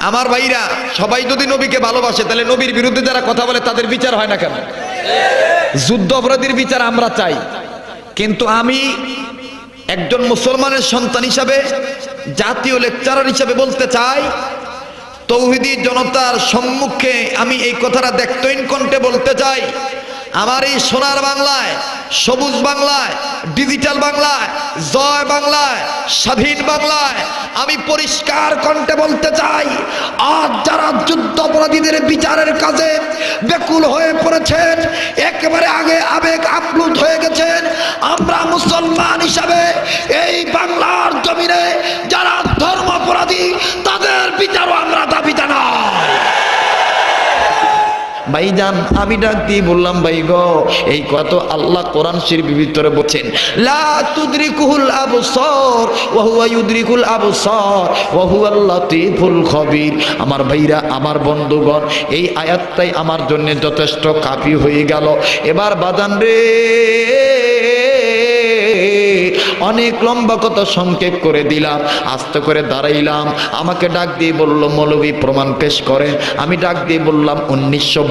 আমার ভাইরা, সবাই যদি নবীকে ভালোবাসে, তাহলে নবীর বিরুদ্ধে যারা কথা বলে, তাদের বিচার হয় না কেন? যুদ্ধ অপরাধীর বিচার আমরা চাই। কিন্তু আমি একজন মুসলমানের সন্তান হিসাবে, জাতীয় লেকচারার হিসাবে বলতে চাই, তৌহিদি জনতার সম্মুখে আমি এই কথাটা দেখতইন কণ্ঠে বলতে চাই আমার এই সোনার বাংলায়, সবুজ বাংলায়, ডিজিটাল বাংলায়, জয় বাংলায়, স্বাধীন বাংলায়, আমি পরিষ্কার কণ্ঠে বলতে চাই, আজ যারা যুদ্ধ অপরাধীদের বিচারের কাজে বেকুল হয়ে পড়েছেন, একেবারে আগে আবেগ আপ্লুত হয়ে গেছেন, আমরা মুসলমান হিসাবে এই বাংলার জমিনে যারা ধর্ম অপরাধী তাদের বিচারও আমরা দাবি জানাই ভাইজান আমি ডাক দিয়ে বললাম, ভাই গ, এই কত আল্লাহ কোরআন শরীফের ভিতরে বলছেন, লা তুদরিকুল আবসার, ওয়া হুয়া ইউদরিকুল আবসার, ওয়া হুয়া লতিফুল খবীর। আমার ভাইরা, আমার বন্ধুগণ, এই আয়াতটাই আমার জন্য যথেষ্ট কাফি হয়ে গেল। এবার বাদান রে। অনেক লম্বা কথা সংক্ষেপ করে দিলাম, আস্তে করে দাঁড়াইলাম। আমাকে ডাক দিয়ে বলল মৌলবী প্রমাণ পেশ করেন। আমি ডাক দিয়ে বললাম, উনিশশো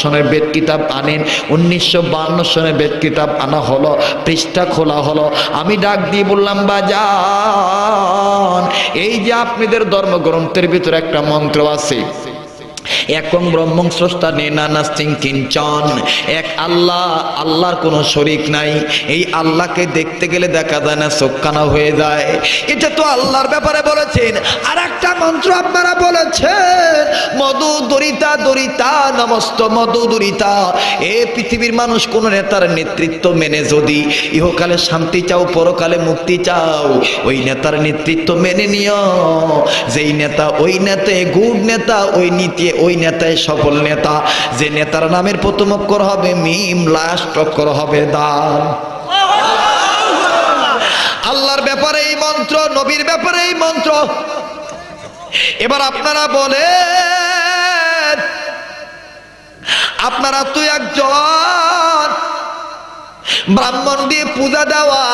সনের বেদ কিতাব আনেন। উনিশশো বান্ন সনের বেদ কিতাব আনা হলো, পৃষ্ঠা খোলা হলো। আমি ডাক দিয়ে বললাম, বাজান, এই যে আপনাদের ধর্মগ্রন্থের ভিতরে একটা মন্ত্র আছে একং ব্রহ্মং স্রষ্টা নেনানা সিং কিঞ্চন। এক আল্লাহ, আল্লাহর কোনো শরিক নাই। এই আল্লাহকে দেখতে গেলে দেখা যায় না চোখখানা হয়ে যায়। এটা তো আল্লাহর ব্যাপারে বলেছেন। আর একটা মন্ত্র আপনারা বলেছেন মধু দরিতা দরিতা নমস্ত মধু দরিতা এ পৃথিবীর মানুষ কোন নেতার নেতৃত্ব মেনে যদি, ইহকালে শান্তি চাও, পরকালে মুক্তি চাও, ওই নেতার নেতৃত্ব মেনে নিও। যেই নেতা, ওই নেতা, গুড নেতা, ওই নীতি ওই নেতাই সফল নেতা, যে নেতার নামের প্রথম অক্ষর হবে মিম লাস্ট অক্ষর হবে দান আল্লাহর ব্যাপারে এই মন্ত্র, নবীর ব্যাপারে এই মন্ত্র। এবার আপনারা বলেন, আপনারা তুই একজন ব্রাহ্মণ দিয়ে পূজা দেওয়া,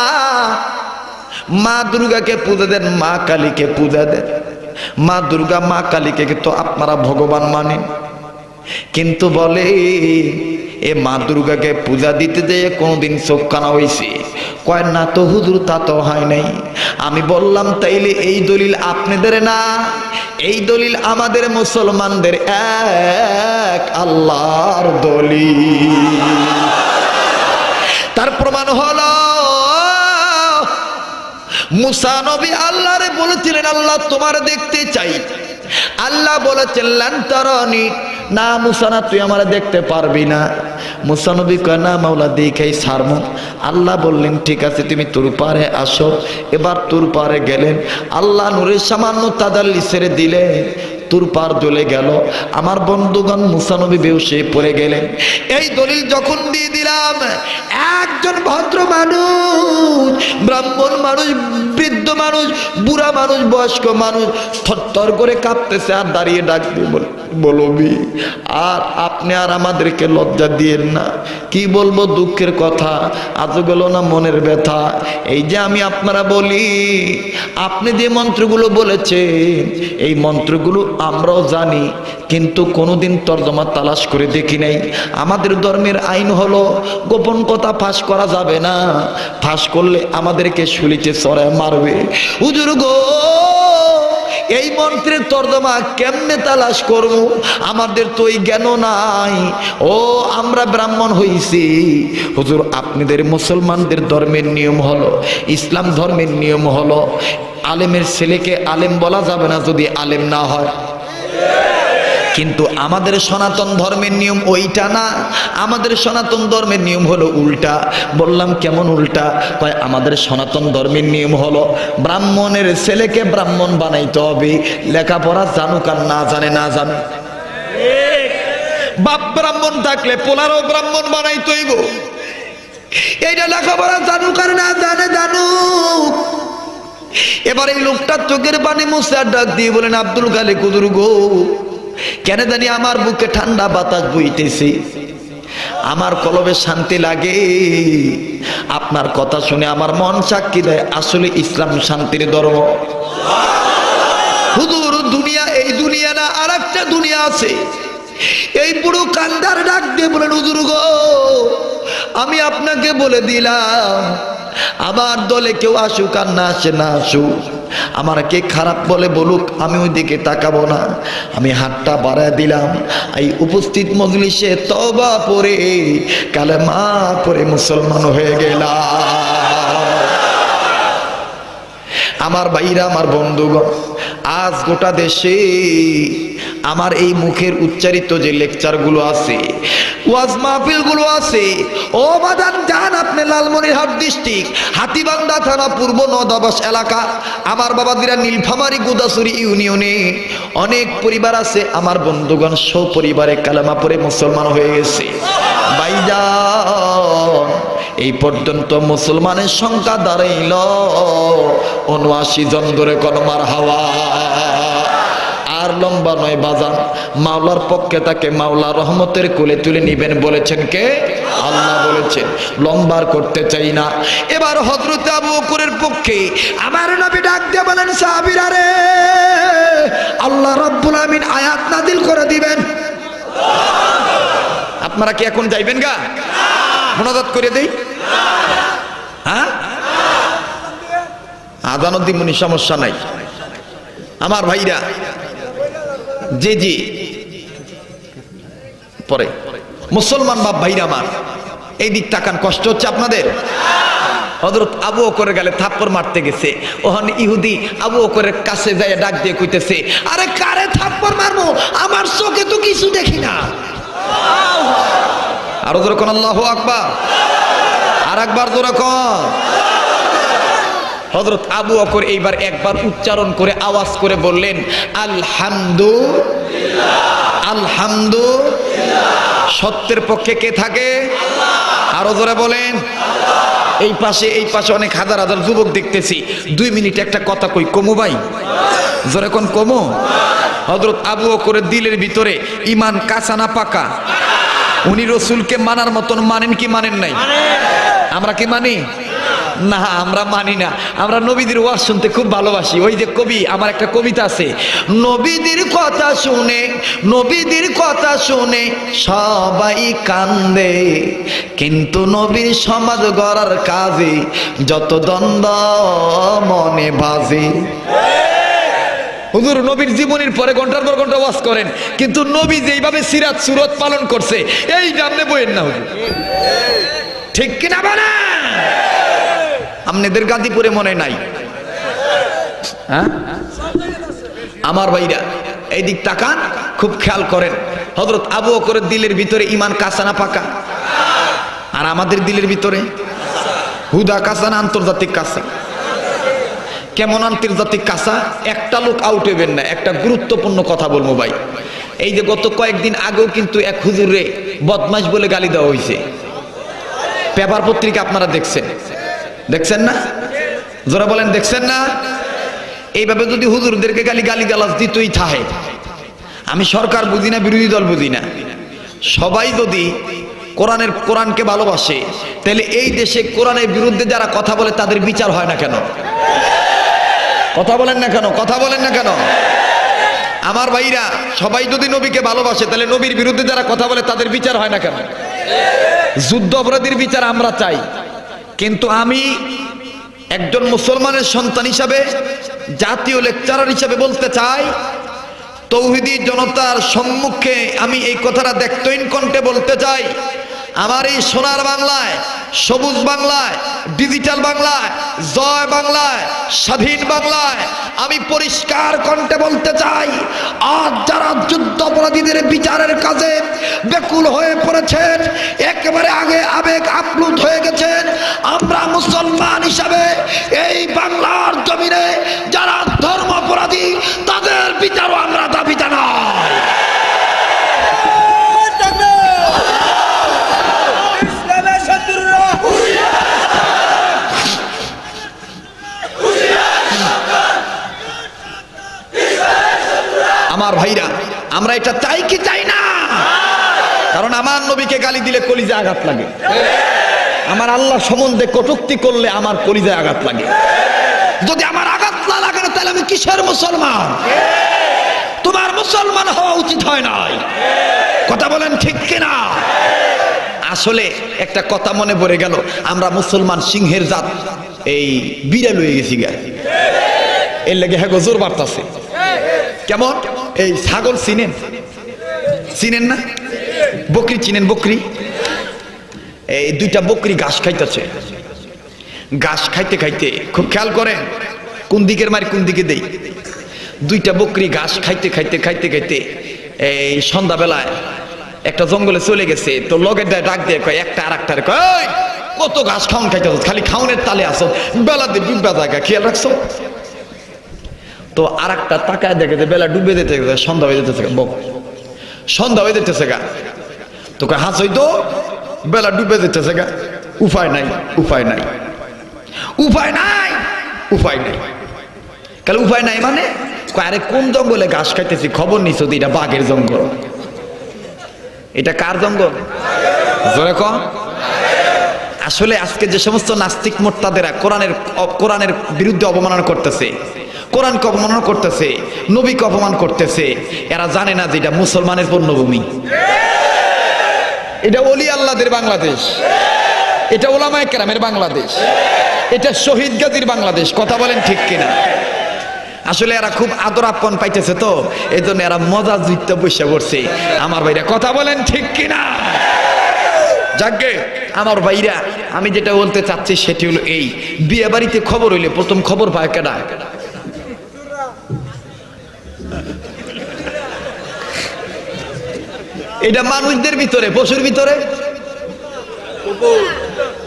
মা দুর্গাকে পূজা দেন, মা কালীকে পূজা দেন। মা দুর্গা, মা কালীকে তো আপনারা ভগবান মানেন। কিন্তু বলে, এ মা দুর্গাকে পূজা দিতে যেয়ে কোনোদিন চোখ কানা হয়েছে কয়, না তো হুজুর, তা তো হয় নাই। আমি বললাম, তাইলে এই দলিল আপনাদের না? এই দলিল আমাদের মুসলমানদের এক আল্লাহর দলিল। তার প্রমাণ হলো মুসা নবী আল্লাহরে বলেছিলেন, আল্লাহ তোমার দেখতে চাই। আল্লাহ বলেছেন লান্তরনি না মুসানা তুই আমার দেখতে পারবি না। মুসানবী কয়, না মাওলা, দেখেই সারম আল্লাহ বললেন, ঠিক আছে, তুমি তোর পারে আসো। এবার তোর পারে গেলেন। আল্লাহ নূরের সামান্য তাদাল্লি ছেড়ে দিলেন তোর পার জ্বলে গেল। আমার বন্ধুগণ, মুসানবী বেউসে পড়ে গেলেন। এই দলিল যখন দিয়ে দিলাম, একজন ভদ্র মানুষ, ব্রাহ্মণ মানুষ, বৃদ্ধ মানুষ, বুড়া মানুষ, বয়স্ক মানুষ, থরথর করে কাঁপতেছে আর দাঁড়িয়ে ডাক দিয়ে বল, বলবি, আর আপনি আর আমাদেরকে লজ্জা দিয়েন না। কি বলব দুঃখের কথা? আজ গেল না মনের ব্যথা। এই যে আমি আপনারা বলি, আপনি যে মন্ত্রগুলো বলেছেন, এই মন্ত্রগুলো আমরাও জানি, কিন্তু কোনোদিন তর্জমা তালাশ করে দেখি নাই। আমাদের ধর্মের আইন হলো, গোপন কথা ফাঁস করা যাবে না। ফাঁস করলে আমাদেরকে শুলিতে চড়ায় মারবে। হুজুর গো! এই মন্ত্রের তর্জমা কেমনে তালাশ করব? আমাদের তো এই জ্ঞান নাই। ও, আমরা ব্রাহ্মণ হইছি। হুজুর, আপনাদের মুসলমানদের ধর্মের নিয়ম হলো, ইসলাম ধর্মের নিয়ম হলো, আলেমের ছেলেকে আলেম বলা যাবে না যদি আলেম না হয়। কিন্তু আমাদের সনাতন ধর্মের নিয়ম ওইটা না। আমাদের সনাতন ধর্মের নিয়ম হলো উল্টা। বললাম, কেমন উল্টা? কয়, আমাদের সনাতন ধর্মের নিয়ম হলো ব্রাহ্মণের ছেলেকে ব্রাহ্মণ বানাইতে হবে। লেখাপড়া জানুক আর না জানে না জানে বাপ ব্রাহ্মণ থাকলে পোলারও ব্রাহ্মণ বানাইতে হইব। এইটা লেখাপড়া জানুক আর না জানে, জানুক। এবার এই লোকটার চোখের পানি আর ডাক দিয়ে বলেন, আব্দুল কালে কুদুর গো। কেন জানি আমার বুকে ঠান্ডা বাতাস বইতেছে? আমার কলবে শান্তি লাগে। আপনার কথা শুনে আমার মন সাক্ষী দেয়, আসলে ইসলাম শান্তির ধর্ম। হুজুর, দুনিয়া এই দুনিয়া না আর একটা দুনিয়া আছে। এই পুরো কান্দার ডাক দিয়ে বলেন, হুজুর গো, আমি আপনাকে বলে দিলাম আমার দলে কেউ আসুক আর না আসে, না আসুক। আমার কে খারাপ বলে বলুক, আমি ওই দিকে তাকাবো না। আমি হাতটা বাড়ায় দিলাম। এই উপস্থিত মজলিসে তবা পরে কালেমা পরে মুসলমান হয়ে গেলাম। আমার ভাইরা, আমার বন্ধুগণ, আজ গোটা দেশে আমার এই মুখের উচ্চারিত যে লেকচারগুলো আছে, ওয়াজ মাহফিলগুলো আছে, ও বাদান যান আপনি লালমনিরহাট ডিস্ট্রিক্ট হাতিবান্ধা থানা পূর্ব নদাবাস এলাকা, আমার বাবাদিরা নীলফামারি গুদাসুরি ইউনিয়নে অনেক পরিবার আছে, আমার বন্ধুগণ সপরিবারে কালামা পরে মুসলমান হয়ে গেছে। ভাইজান, এই পর্যন্ত মুসলমানের সংখ্যা দাঁড়াইল, উনআশি জন ধরে কলমার হাওয়া। আর লম্বা নয় বাজান। মাওলার পক্ষে তাকে মাওলা রহমতের কোলে তুলে নিবেন বলেছেন কে? আল্লাহ বলেছেন, লম্বার করতে চাই না। এবার হজরত আবু বকরের পক্ষে আমার নবী ডাক দিয়ে বলেন, সাহাবীরা রে, আল্লাহ রব্বুল আমিন আয়াত নাদিল করে দিবেন। আপনারা কি এখন যাইবেন গা? মোনাজাত করে দেই। হ্যাঁ? আদানত দিমনি সমস্যা নাই। আমার ভাইরা জি জি। পরে। মুসলমান বাপ ভাইরা আমার, এই দিক তাকান, কষ্ট হচ্ছে আপনাদের? হজরত আবু করে গেলে থাপ্পড় মারতে গেছে। ওহন ইহুদি আবু করে কাছে যায় ডাক দিয়ে কইতেছে, আরে কারে থাপ্পড় মারবো? আমার চোখে তো কিছু দেখি না। আরও জোরে কোন, আল্লাহ আকবার। আর একবার জোরে কন। হজরত আবু অকর এইবার একবার উচ্চারণ করে আওয়াজ করে বললেন আলহামদু আলহামদু সত্যের পক্ষে কে থাকে? আরও জোরে বলেন এই পাশে এই পাশে অনেক হাজার হাজার যুবক দেখতেছি। দুই মিনিট একটা কথা কই কমু ভাই? জোরে কোন কমু? হজরত আবু অকরের দিলের ভিতরে ইমান কাঁচা না পাকা? উনি রসুলকে মানার মতন মানেন কি মানেন নাই? আমরা কি মানি? না, আমরা মানি না। আমরা নবীদের ওয়াজ শুনতে খুব ভালোবাসি। ওই যে কবি, আমার একটা কবিতা আছে। নবীদের কথা শুনে, নবীদের কথা শুনে সবাই কান্দে। কিন্তু নবীর সমাজ গড়ার কাজে যত দ্বন্দ্ব মনে বাজে। হুজুর, নবীর জীবনের পরে ঘণ্টার পর ঘণ্টা ওয়াজ করেন। কিন্তু নবী যেইভাবে সিরাত, সুরত পালন করছে, এই জানলে বইয়ের না হুজুর। ঠিক কিনা বানা আপনাদের গাজীপুরে মনে নাই। হ্যাঁ? আমার ভাইরা এই দিক তাকান, খুব খেয়াল করেন। হজরত আবু বকরের দিলের ভিতরে ইমান কাঁচা না পাকা? আর আমাদের দিলের ভিতরে? হুদা কাঁচা না আন্তর্জাতিক কাঁচা? কেমন আন্তর্জাতিক কাঁচা? একটা লোক আউট হইবেন না। একটা গুরুত্বপূর্ণ কথা বলব ভাই। এই যে গত কয়েকদিন আগেও কিন্তু এক হুজুরে বদমাস বলে গালি দেওয়া হয়েছে পেপার পত্রিকা আপনারা দেখছেন। দেখছেন না? যারা বলেন, দেখছেন না? এইভাবে যদি হুজুরদেরকে গালি গালি গালাজ দিতই থাহে আমি সরকার বুঝি না, বিরোধী দল বুঝি না। সবাই যদি কোরআনের, কোরআনকে ভালোবাসে, তাহলে এই দেশে কোরআনের বিরুদ্ধে যারা কথা বলে, তাদের বিচার হয় না কেন? কথা বলেন না কেন? কথা বলেন না কেন? আমার ভাইরা, সবাই যদি নবীকে ভালোবাসে, তাহলে নবীর বিরুদ্ধে যারা কথা বলে, তাদের বিচার হয় না কেন? যুদ্ধ অপরাধীর বিচার আমরা চাই। কিন্তু আমি একজন মুসলমানের সন্তান হিসাবে, জাতীয় লেকচারার হিসাবে বলতে চাই, তৌহিদি জনতার সম্মুখে আমি এই কথাটা দেখতইন কণ্ঠে বলতে চাই। আমার এই সোনার বাংলায়, সবুজ বাংলায় ডিজিটাল বাংলায়, জয় বাংলায়, স্বাধীন বাংলায়, আমি পরিষ্কার কণ্ঠে বলতে চাই, আজ যারা যুদ্ধ অপরাধীদের বিচারের কাজে বেকুল হয়ে পড়েছেন, একেবারে আগে আবেগ আপ্লুত হয়ে গেছেন, আমরা মুসলমান হিসাবে এই বাংলার জমিনে যারা ধর্ম অপরাধী, তাদের বিচারও আমরা দাবি জানাই ইসলামের শত্রুরা আমার ভাইরা, আমরা এটা চাই কি চাই না? কারণ আমার নবীকে গালি দিলে কলিজে আঘাত লাগে। আমার আল্লাহ সম্বন্ধে কটুক্তি করলে আমার কলিজায় আঘাত লাগে। যদি আমার আঘাত না লাগে না, তাহলে আমি কিসের মুসলমান? তোমার মুসলমান হওয়া উচিত হয় নাই। কথা বলেন ঠিক কিনা? আসলে একটা কথা মনে পড়ে গেল, আমরা মুসলমান সিংহের জাত, এই বিড়াল হয়ে গেছি গা। এর লেগে হ্যাঁ জোর বার্তাছে কেমন? এই ছাগল চিনেন? চিনেন না? বকরি চিনেন, বকরি? এই দুইটা বকরি ঘাস খাইতেছে। ঘাস খাইতে খাইতে খুব খেয়াল করেন, কোন দিকের মারি কোন দিকে দেই। দুইটা বকরি ঘাস খাইতে খাইতে খাইতে খাইতে এই সন্ধ্যাবেলায় একটা জঙ্গলে চলে গেছে, তো লগের দায় ডাক দিয়ে কয়, একটা আর একটা কত ঘাস খাওন খাইতে খালি খাওনের তালে আসো বেলা দিয়ে ডুববা জায়গা খেয়াল রাখছো? তো আর একটা তাকায় দেখে যে বেলা ডুবে গেছে সন্ধ্যা হয়ে যেতেছে বক। সন্ধ্যা হয়ে যেতেছে গা। তোকে হাস হইতো? বেলা ডুবে যেতেছে গা। উপায় নাই উপায় নাই। উপায় নাই উপায় নাই। কালে উপায় নাই মানে আরে কোন জঙ্গলে ঘাস খাইতেছি? খবর নিছ এটা বাঘের জঙ্গল? এটা কার জঙ্গল? জোরে কম আসলে আজকে যে সমস্ত নাস্তিক মোর্তাদেরা কোরআনের কোরআনের বিরুদ্ধে অবমাননা করতেছে কোরআনকে অপমাননা করতেছে নবীকে অপমান করতেছে, এরা জানে না যে এটা মুসলমানের পূর্ণভূমি। এটা অলি আল্লাদের বাংলাদেশ। এটা ওলামায় কেরামের বাংলাদেশ। এটা শহীদ গাজীর বাংলাদেশ, কথা বলেন ঠিক কিনা? আসলে এরা খুব আদর আপন পাইতেছে তো এই জন্য এরা মজা জিততে বসে পড়ছে। আমার ভাইরা, কথা বলেন ঠিক কিনা? যাকে, আমার ভাইরা, আমি যেটা বলতে চাচ্ছি সেটি হলো এই, বিয়ে বাড়িতে খবর হইলে প্রথম খবর পায় কেডা? এটা মানুষদের ভিতরে পশুর ভিতরে?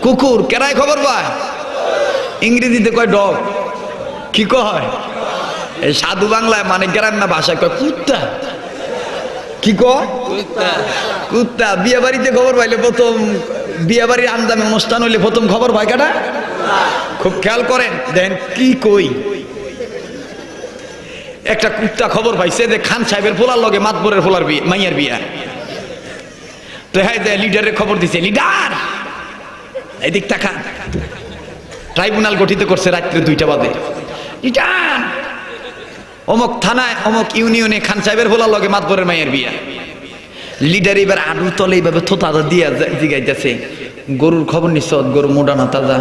কুকুর। কেরাই খবর পায়? ইংরেজিতে কয় ডগ। কি কয়? এই সাধু বাংলায় মানে গ্রাম্য ভাষায় কয় কুত্তা। কি কুত্তা। বিয়ে বাড়িতে খবর পাইলে প্রথম বিয়ে বাড়ির আন্দামে অনুষ্ঠান হইলে প্রথম খবর পায় কাটা? খুব খেয়াল করেন দেন কি কই। একটা কুত্তা খবর পাইছে যে খান সাহেবের পোলার লগে মাতবরের পোলার বিয়ে মাইয়ার বিয়া। তো হ্যাঁ যে লিডারের খবর দিছে, লিডার! এদিক তাকান ট্রাইব্যুনাল গঠিত করছে রাত্রে দুইটা বাজে। লিডার! অমক থানায়, অমক ইউনিয়নে খান সাহেবের পোলার লগে মাতবরের মাইয়ার বিয়া। লিডার এবার আডু তলে এইভাবে থোতা দিয়া জিগাইতেছে। গরুর খবর নিছ, গরু মোটা না তাজা।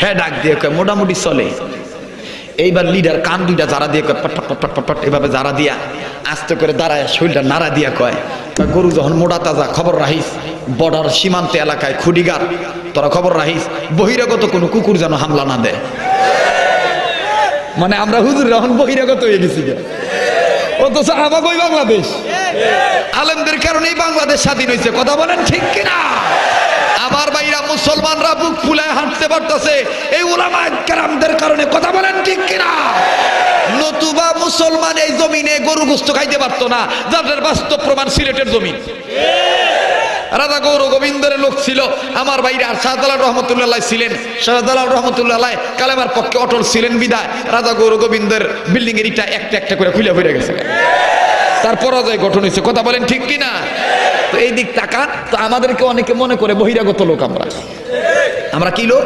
হ্যাঁ ডাক দিয়ে মোটামুটি চলে। এইবার লিডার কান দুইটা জারা দিয়ে কয় পট পট পট এভাবে জারা দিয়া আস্তে করে দাঁড়ায়, শরীরটা নাড়া দিয়া কয়। গরু যখন মোটা তাজা, খবর রাখিস বর্ডার সীমান্ত এলাকায় খুডিগার তোরা খবর রাখিস, বহিরাগত কোনো কুকুর যেন হামলা না দেয়। মানে আমরা হুজুর এখন বহিরাগত হয়ে গেছি। অথচ আমাকে ওই বাংলাদেশ। আলেমদের কারণেই বাংলাদেশ স্বাধীন হয়েছে কথা বলেন ঠিক কিনা? আমার ভাইরা মুসলমানরা বুক ফুলায় হাঁটতে পারতেছে। এই উলামা কেরামদের কারণে কথা বলেন ঠিক কিনা? নতুবা মুসলমান এই জমিনে গরু গোস্ত খাইতে পারতো না, যাদের বাস্তব প্রমাণ সিলেটের জমিন রাধা গৌর গোবিন্দের লোক ছিল, আমার ভাইরা শাহজালাল রহমতুল্লাহ ছিলেন। শাহজালাল রহমতুল্লাহ কালেমার পক্ষে অটল ছিলেন বিদায়। রাধা গৌর গোবিন্দের বিল্ডিং এর ইটা একটা একটা করে খুলে ফিরে গেছে। তার পরাজয় গঠন হয়েছে, কথা বলেন ঠিক কি না তো এই দিক তাকান তো আমাদেরকে অনেকে মনে করে বহিরাগত লোক আমরা। আমরা কি লোক?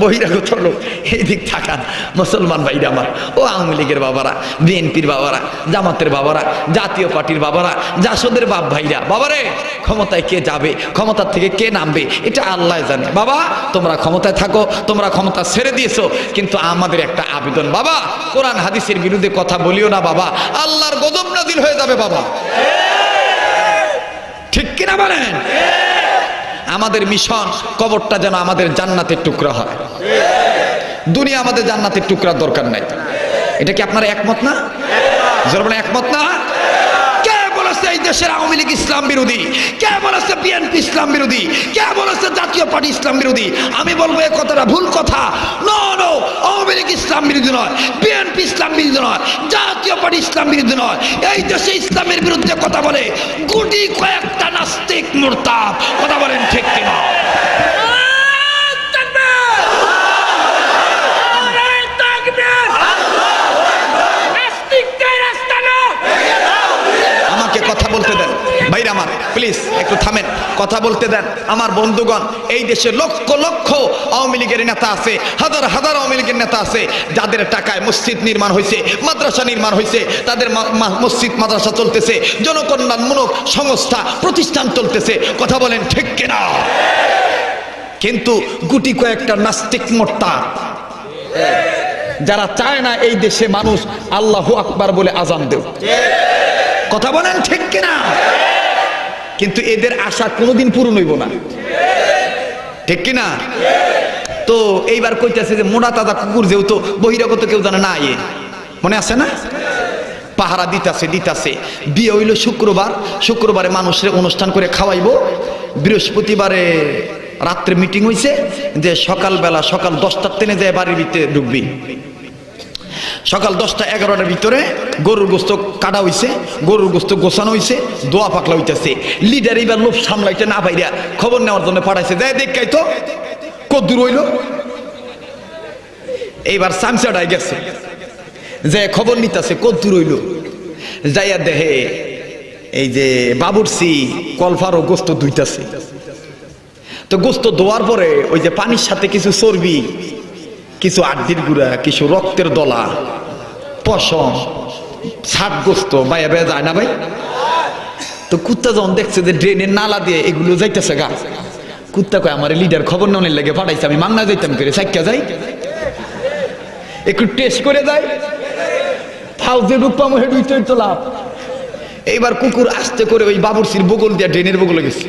বহিরাগত লোক। এই দিক থাকান মুসলমান ভাইরা আমার। ও আওয়ামী লীগের বাবারা, বিএনপির বাবারা, জামাতের বাবারা, জাতীয় পার্টির বাবারা, জাসদের বাপ ভাইরা। বাবারে, ক্ষমতায় কে যাবে? ক্ষমতার থেকে কে নামবে? এটা আল্লাহ জানে। বাবা, তোমরা ক্ষমতায় থাকো, তোমরা ক্ষমতা ছেড়ে দিয়েছ, কিন্তু আমাদের একটা আবেদন। বাবা, কোরআন, হাদিসের বিরুদ্ধে কথা বলিও না বাবা। আল্লাহর গজব নাজিল হয়ে যাবে বাবা। কিনা বলেন? আমাদের মিশন কবরটা যেন আমাদের জান্নাতের টুকরা হয়। দুনিয়া আমাদের জান্নাতের টুকরার দরকার নাই। এটা কি আপনার একমত না? বলে একমত না? দেশের আওয়ামী লীগ ইসলাম বিরোধী কে বলেছে বিএনপি ইসলাম বিরোধী কে বলেছে জাতীয় পার্টি ইসলাম বিরোধী, আমি বলব এ কথাটা ভুল কথা। নো আওয়ামী লীগ ইসলাম বিরোধী নয়, বিএনপি ইসলাম বিরোধী নয়, জাতীয় পার্টি ইসলাম বিরোধী নয়। এই দেশে ইসলামের বিরুদ্ধে কথা বলে গুটি কয়েকটা নাস্তিক মোরতাব কথা বলেন ঠিক কিনা? বলতে দেন, আমার বন্ধুগণ, এই দেশে লক্ষ লক্ষ আওয়ামী লীগের নেতা আছে, হাজার হাজার আওয়ামী লীগের নেতা আছে, যাদের টাকায় মসজিদ নির্মাণ হয়েছে, মাদ্রাসা নির্মাণ হয়েছে, তাদের মসজিদ, মাদ্রাসা চলতেছে, জনকল্যাণমূলক সংস্থা, প্রতিষ্ঠান চলতেছে। কথা বলেন ঠিক কিনা? কিন্তু গুটি কয়েকটা নাস্তিক মোট্টা যারা চায় না এই দেশে মানুষ আল্লাহ আকবার বলে আজান দেব কথা বলেন ঠিক কিনা? কিন্তু এদের আশা কোনোদিন পূরণ হইব না। ঠিক কিনা? তো এইবার কইতেছে যে মোড়া তাজা কুকুর যেহেতু বহিরাগত কেউ জানে না ইয়ে মনে আছে না? পাহারা দিতাছে দিতাছে। বিয়ে হইল শুক্রবার। শুক্রবারে মানুষের অনুষ্ঠান করে খাওয়াইবো। বৃহস্পতিবারে রাত্রে মিটিং হইছে যে সকালবেলা সকাল দশটার টেনে যায় বাড়ির ভিতরে ঢুকবি। সকাল দশটা এগারোটার ভিতরে গরুর গোস্ত কাটা হইছে, গরুর গোস্ত গোছানো হইছে, দোয়া পাকলা হইতেছে। লিডার এইবার লোভ সামলাইতে না পাইরা খবর নেওয়ার জন্য পাঠাইছে দেয় দেখাই তো কদ্দূর হইল? এইবার সামসাডাই গেছে, যে খবর নিতেছে কদ্দূর হইল? যাইয়া দেহে এই যে বাবুরসি কলফারও গোস্ত ধুইতাছে। তো গোস্ত ধোয়ার পরে ওই যে পানির সাথে কিছু চর্বি কিছু আড্ডির গুঁড়া, কিছু রক্তের দলা, পশম গোস্ত বাইয়া বেয়া যায় না ভাই? তো কুত্তা যখন দেখছে যে ড্রেনের নালা দিয়ে এগুলো যাইতেছে গা, কুত্তা কয়, আমার লিডার খবর নেওয়ার লেগে পাঠাইছে, আমি মাংনা যাইতাম করে সাইকা যাই। একটু টেস্ট করে যাই ফাউজে রূপা মহে দুইতে তো লাভ। এইবার কুকুর আস্তে করে ওই বাবুরসির বগল দিয়া ড্রেনের বগলে গেছে।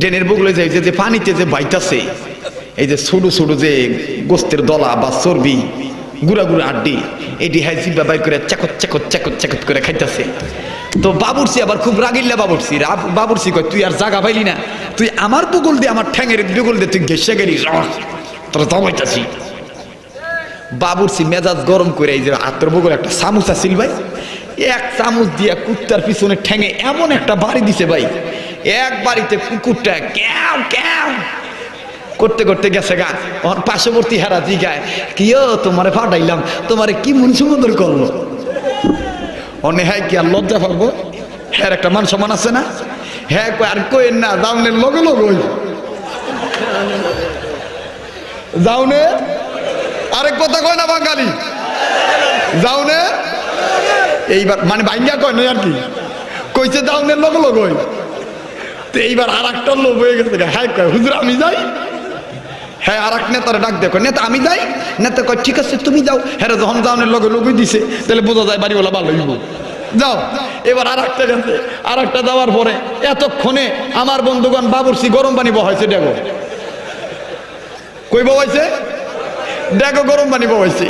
ড্রেনের বগলে যাই যে পানিতে যে বাইতাছে এই যে ছোট ছোট যে গোস্তের দলা বা চর্বি, গুড়া গুড়া আড্ডি, এটি হ্যাঁ জিব্বা বাই করে চাকত চাকত চাকত চাকত করে খাইতেছে। তো বাবুরসি আবার খুব রাগিল্লা বাবুরসি বাবুরসি কয়, তুই আর জাগা পাইলি না। তুই আমার বগল দিয়ে আমার ঠ্যাঙের বগল দিয়ে তুই ঘেসে গেলি। তোরা দমাইতাছি। বাবুরসি মেজাজ গরম করে এই যে হাতের বগল একটা চামচ আছিল ভাই। এক চামচ দিয়া কুত্তার পিছনে ঠেঙে এমন একটা বাড়ি দিছে ভাই। এক বাড়িতে কুকুরটা ক্যাও ক্যাও। করতে করতে গেছে গা। ওর পার্শ্ববর্তী হেরা জিগায় কিও তোমারে ফাটাইলাম। তোমারে কি মন সুমন্দর করল? অনে হ্যাঁ কি আর লজ্জা পাবো? হ্যাঁ একটা মান সম্মান আছে না? হ্যাঁ আর কই না, দাউনের লগে লগে হইল। যাওনে আরেক কথা কয় না বাঙালি। যাওনে এইবার মানে বাইঙ্গা কয় না আর কি? কইছে দাউনের লগে লগে হইল। তো এইবার আর একটা লোভ হয়ে গেছে হ্যাঁ কয়, হুজুর, আমি যাই। হ্যাঁ আর এক নেতার ডাক দেখো। নেতা আমি যাই? নেতা কয়, ঠিক আছে, তুমি যাও। হ্যাঁ যখন যাওয়ানের লগে লগই দিছে, তাহলে বোঝা যায় বাড়িওয়ালা ভালো হইব যাও। এবার আর একটা গেছে। আর একটা যাওয়ার পরে এতক্ষণে আমার বন্ধুগণ বাবুরসি গরম পানি বহাইছে দেখো। কই বহাইছে? দেখো, গরম পানি বহাইছে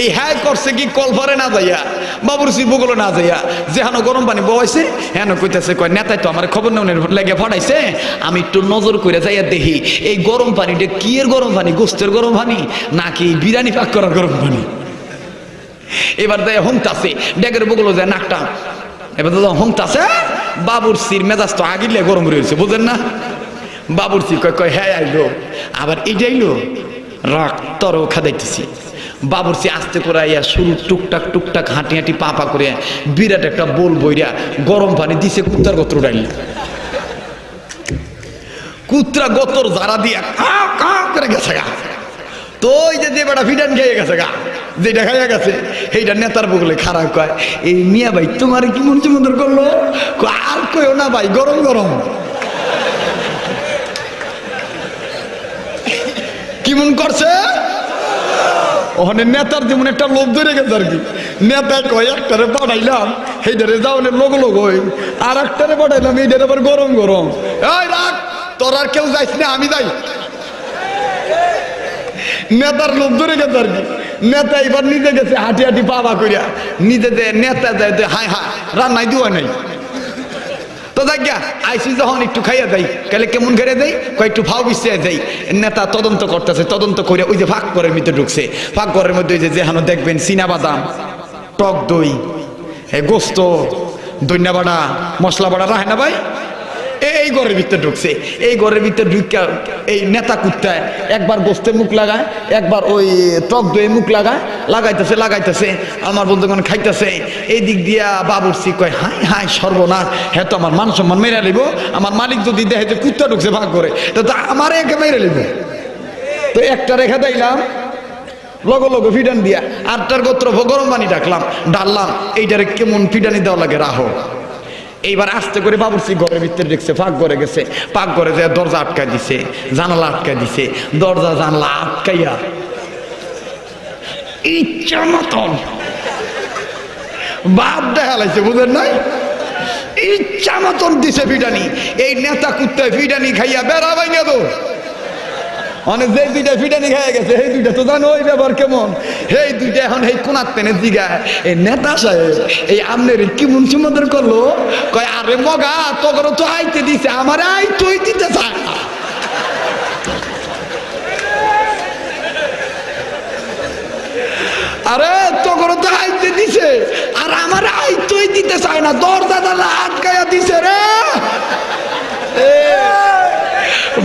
এই হ্যাঁ করছে কি কলফারে না যাইয়া। বাবুরসি বগলে না যাইয়া। যেহানো গরম পানি বহাইছে হেন কইতেছে, কয়, নেতাই তো আমার খবর নেওয়ার লেগে ফাটাইছে। আমি একটু নজর করে যাইয়া দেখি, এই গরম পানিটা কি এর গরম পানি, গোস্তের গরম পানি, নাকি বিরিয়ানি পাক করার গরম পানি? এবার দেয় হোমতাছে ডেকের বগলো যায় নাকটা এবার তো হোমতাছে বাবুর সির মেজাজ তো আগিলে গরম রয়েছে, বুঝেন না? বাবুর সি কয় কয় হ্যাঁ আইলো। আবার এই যাইলো রাগ তর খাদাইতেছি। বাবুরসি আস্তে করে আইয়া শুরু টুকটাক টুকটাক হাঁটি হাঁটি পা পা করে বিরাট একটা বোল বইরা গরম পানি দিছে কুত্তার গোত্র ডাইল। কুত্রা গোতর জারা দিয়া কা কা করে গেছে গা। তো ওই যে বেটা ফিডান খেয়ে গেছে গা, যেটা খাইয়া গেছে, সেইটা নেতার বগলে খারাপ কয়, এই মিয়া ভাই, তোমার কি মন চমন্দর করল? আর কইও না ভাই, গরম গরম। কেমন করছে? ওখানে নেতার যেমন একটা লোভ ধরে গেছে আর কি। নেতা কয়, একটারে পাঠাইলাম সেইটারে যাওয়ালে লোক লোক হই। আর একটারে পাঠাইলাম এইটারে আবার গরম গরম। এই রাখ তোর আর কেউ যাইস না, আমি যাই। নেতার লোভ ধরে গেছে আর কি। নেতা এবার নিজে গেছে হাঁটি হাঁটি বাবা করিয়া নিজে নেতা যায় যে হাই হাই রান্নাই দিওয়া নাই। তো দেখ আইসি যখন একটু খাইয়া যাই, কালে কেমন ঘেরে দেই? কয়, একটু ফাও বিছিয়ে যাই নেতা তদন্ত করতেছে, তদন্ত করে ওই যে ভাগ ঘরের মধ্যে ঢুকছে। ভাগ ঘরের মধ্যে ওই যে যেহানো দেখবেন, চীনা বাদাম, টক দই গোস্ত দইনা বাড়া মশলা বাড়া রাখে না ভাই? এই ঘরের ভিতরে ঢুকছে। এই ঘরের ভিতরে ঢুকা এই নেতা কুত্তায় একবার গোস্তে মুখ লাগায়, একবার ওই টক দই মুখ লাগায়, লাগাইতেছে লাগাইতেছে, আমার বন্ধুগণ খাইতেছে। এই দিক দিয়া বাবুরসি কয় হাই হাই সর্বনাশ হ্যাঁ তো আমার মান সম্মান মেরে লিব আমার মালিক যদি দেখে যে কুত্তা ঢুকছে ভাগ করে, তো আমার একে মেরে লিব তো একটা রেখা দিলাম, লগো লগো ফিডান দিয়া, আটটার গোত্র গরম পানি ডাকলাম, ডাললাম, এইটারে কেমন ফিডানি দেওয়া লাগে, রাহো। এইবার আস্তে করে বাবুরচি ঘরের ভিতরে দেখছে ফাঁক ঘরে গেছে। পাক ঘরে যে দরজা আটকা দিছে, জানালা আটকা দিছে, দরজা, জানলা আটকাইয়া ইচ্ছা মতন বাপ দেখা লাগছে, বুঝেন নাই? ইচ্ছা মতন দিছে ফিডানি। এই নেতা কুত্তায় ফিডানি খাইয়া বেড়া নেব অনেক যে দুইটা ফিটানি খেয়ে গেছে এই দুইটা তো জানো ওই ব্যাপার কেমন? এই দুইটা এখন এই কোনার তেনে জিগা। এই নেতা সাহেব, এই আমনের কি মুন্সিমদের করল? কয়, আরে মগা তোর তো আইতে দিছে, আমার আই তুই দিতে চায় না। আরে তোর তো আইতে দিছে, আর আমার আই তুই দিতে চায় না দরজা দালা আটকায়া দিছে রে।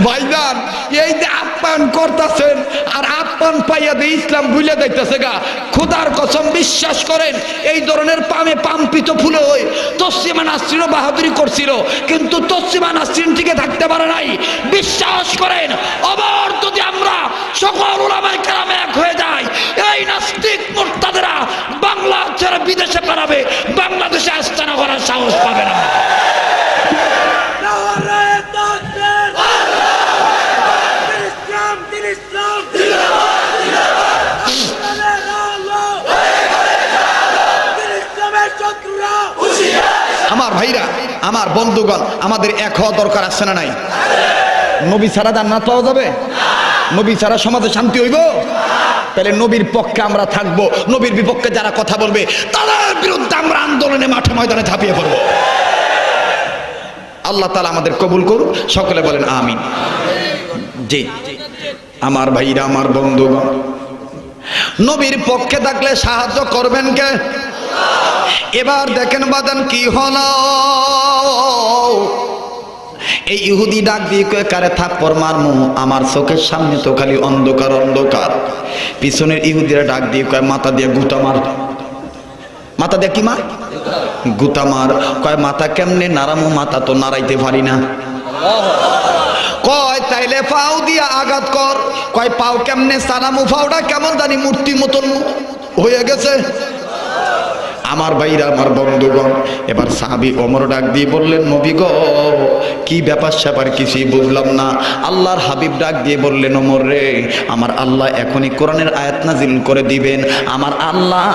ভাইজান, এই যে আপ্যায়ন করতেছেন আর আপ্যায়ন পাইয়া দিয়ে ইসলাম ভুলে যাইতেছে গা। খুদার কসম বিশ্বাস করেন, এই ধরনের পামে পাম্পিত ফুলে ওই তসিমা নাসরিনও বাহাদুরি করছিল, কিন্তু তসিমা নাসরিন টিকে থাকতে পারে নাই। বিশ্বাস করেন, আবার যদি আমরা সকল ওলামাই কালামে এক হয়ে যাই, এই নাস্তিক মোর্তাদেরা বাংলা ছেড়ে বিদেশে পালাবে, বাংলাদেশে আস্তানা করার সাহস পাবে না নারায়ে তাকবীর ইসলাম দিন ইসলাম ইসলামের আলো দিন ইসলামের শত্রুরা আমার ভাইরা, আমার বন্ধুগণ, আমাদের এক হওয়া দরকার আসছে না নাই? নবী ছাড়া জান্নাত পাওয়া যাবে? নবী ছাড়া সমাজে শান্তি হইব? তাহলে নবীর পক্ষে আমরা থাকব। নবীর বিপক্ষে যারা কথা বলবে, তাদের বিরুদ্ধে আমরা আন্দোলনে মাঠে ময়দানে ঝাঁপিয়ে পড়ব। আল্লাহ তালা আমাদের কবুল করুন সকলে বলেন আমিন। জি, আমার ভাইরা, আমার বন্ধুগণ, নবীর পক্ষে থাকলে সাহায্য করবেন কে? এবার দেখেন বাদান কি হলো? এই ইহুদি ডাক দিয়ে কয়ে, কারে থাপ্পর মারমু? আমার চোখের সামনে তো খালি অন্ধকার অন্ধকার। পিছনের ইহুদিরা ডাক দিয়ে কয়, মাথা দিয়ে গুতা মার। মাথা দিয়ে কি মার? গুতা মার। কয়, মাথা কেমনে নারামু মাথা তো নাড়াইতে পারি না। কয়, তাইলে পাও দিয়া আঘাত কর। কয়, পাও কেমনে সালামু পাওটা কেমন জানি মূর্তি মতন হয়ে গেছে। আমার ভাইরা, আমার বন্ধুগণ। এবার সাহাবি অমর ডাক দিয়ে বললেন, নবী গ, কি ব্যাপার স্যাপার কিছুই বুঝলাম না। আল্লাহর হাবিব ডাক দিয়ে বললেন অমর রে, আমার আল্লাহ এখনই কোরআনের আয়াত নাজিল করে দিবেন। আমার আল্লাহ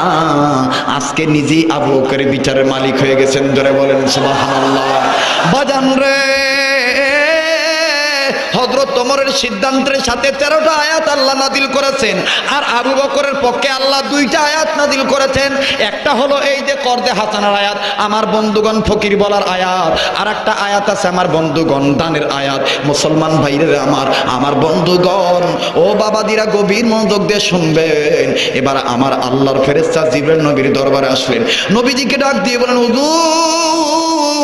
আজকে নিজেই আবু বকরের বিচারের মালিক হয়ে গেছেন। ধরে বলেন, সুবহানাল্লাহ। বাজান রে হজরত তোমরের সিদ্ধান্তের সাথে তেরোটা আয়াত আল্লাহ নাদিল করেছেন আর আবু বকরের পক্ষে আল্লাহ দুইটা আয়াত নাদিল করেছেন। একটা হলো এই যে করদে হাসানার আয়াত, আমার বন্ধুগণ ফকির বলার আয়াত আর একটা আয়াত আছে আমার বন্ধুগণ দানের আয়াত, মুসলমান ভাইরে আমার আমার বন্ধুগণ, ও বাবাদিরা গভীর মনোযোগ দিয়ে শুনবেন। এবার আমার আল্লাহর ফেরেস্তা জিবরেল নবীর দরবারে আসলেন। নবীজিকে ডাক দিয়ে বলেন, হুজুর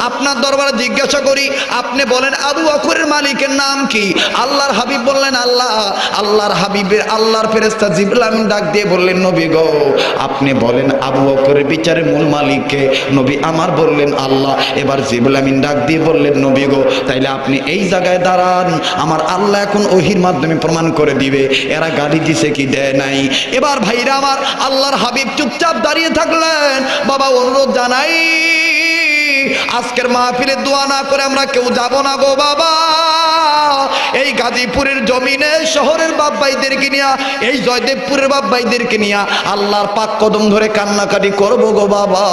আপনার দরবারে জিজ্ঞাসা করি, আপনি বলেন, আবু বকরের মালিকের নাম কি? আল্লাহর হাবিব বললেন, আল্লাহ। আল্লাহর হাবিবের, আল্লাহর ফেরেস্তা জিবরাইল আমিন ডাক দিয়ে বললেন, নবী গো, আপনি বলেন, আবু বকরের বিচারের মূল মালিককে নবী আমার বললেন, আল্লাহ। এবার জিবরাইল আমিন ডাক দিয়ে বললেন, নবী গো, তাইলে আপনি এই জায়গায় দাঁড়ান। আমার আল্লাহ এখন ওহির মাধ্যমে প্রমাণ করে দিবে। এরা গালি দিছে কি, দেয় নাই? এবার ভাইরা আমার আল্লাহর হাবিব চুপচাপ দাঁড়িয়ে থাকলেন। বাবা অনুরোধ জানাই। আজকের মাহফিলে দোয়া না করে আমরা কেউ যাব না গো বাবা। এই গাজীপুরের জমিনে শহরের বাব্বাইদেরকে নিয়ে, এই জয়দেবপুরের বাব্বাইদেরকে নিয়ে আল্লাহর পাক কদম ধরে কান্নাকাটি করব গো বাবা।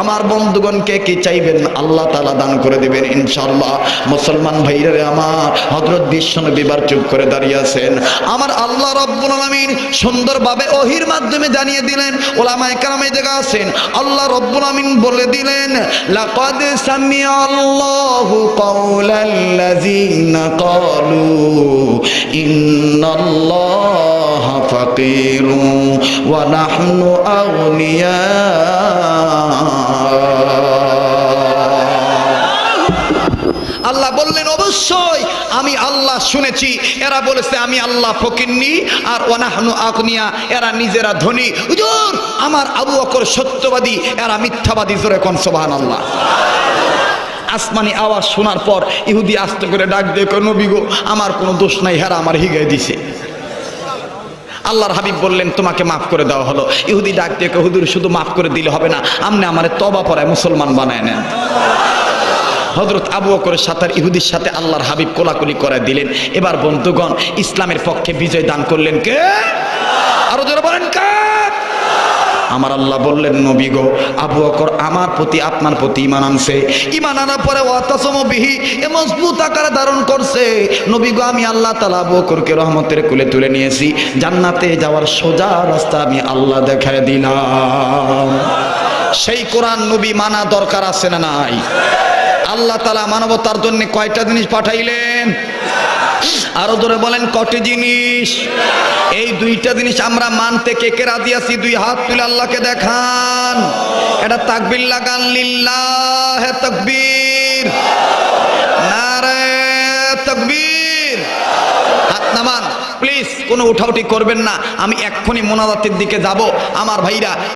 আমার বন্ধুগণকে কি চাইবেন? আল্লাহ তালা দান করে দেবেন ইনশাল্লাহ মুসলমান ভাইরে আমার হজরত বিশ্বনবী বার চুপ করে দাঁড়িয়ে আছেন। আমার আল্লাহ রব্বুল আলামিন সুন্দরভাবে ওহির মাধ্যমে জানিয়ে দিলেন, ওলামায়ে কেরামে জায়গা আছেন। আল্লাহ রব্বুল আমিন বলে দিলেন, লাকাদ সামিয়া আল্লাহু কাওলাল্লাযিনা ক্বালু ইন্নাল্লাহা ফাকিরুন ওয়া নাহনু আগনিয়া আওয়াজ শুনেছি। এরা বলেছে, আমি আল্লাহ ফকিন্নি আর ওনাহনু আকনিয়া এরা নিজেরা ধনী। হুজুর, আমার আবু বকর সত্যবাদী, এরা মিথ্যাবাদী, জোরে কোন সুবহানাল্লাহ? আসমানি আওয়াজ শোনার পর ইহুদি আস্তে করে ডাক দিয়ে কয়, নবী গো আমার কোনো দোষ নাই হেরা আমার হিগায় দিছে। আল্লাহর হাবিব বললেন তোমাকে মাফ করে দেওয়া হলো। ইহুদি ডাক দিয়ে হুজুর শুধু মাফ করে দিলে হবে না আমনে আমার তবা পড়ায় মুসলমান বানায় নেন। হজরত আবু বকরের সাথে ইহুদির সাথে আল্লাহর হাবিব কোলাকুলি করে দিলেন। এবার বন্ধুগণ ইসলামের পক্ষে বিজয় দান করলেন কে? আরও জোরে বলেন কে? আমার আল্লাহ বললেন, নবী গো, আবু বকর আমার প্রতি, আপনার প্রতি ইমান আনছে। ইমান আনার পরে ওয়াতাসম বিহি এ মজবুত আকারে ধারণ করছে। নবী গো, আমি আল্লাহ তালা আবু বকরকে রহমতের কুলে তুলে নিয়েছি। জান্নাতে যাওয়ার সোজা রাস্তা আমি আল্লাহ দেখায় দিলাম। সেই কোরআন নবী মানা দরকার আছে না নাই? আল্লাহ তালা মানবতার জন্য কয়টা জিনিস পাঠাইলেন? আরও ধরে বলেন, কটি জিনিস? এই দুইটা জিনিস আমরা মানতে কে কে রাজি আছি? দুই হাত তুলে আল্লাহকে দেখান। এটা তাকবির লাগান, লিল্লাহ তাকবীর। নারে তাকবীর। হাত নামান। প্লিজ, কোনো উঠাউটি করবেন না। আমি এক্ষুনি মোনাজাতের দিকে যাব। আমার ভাইরা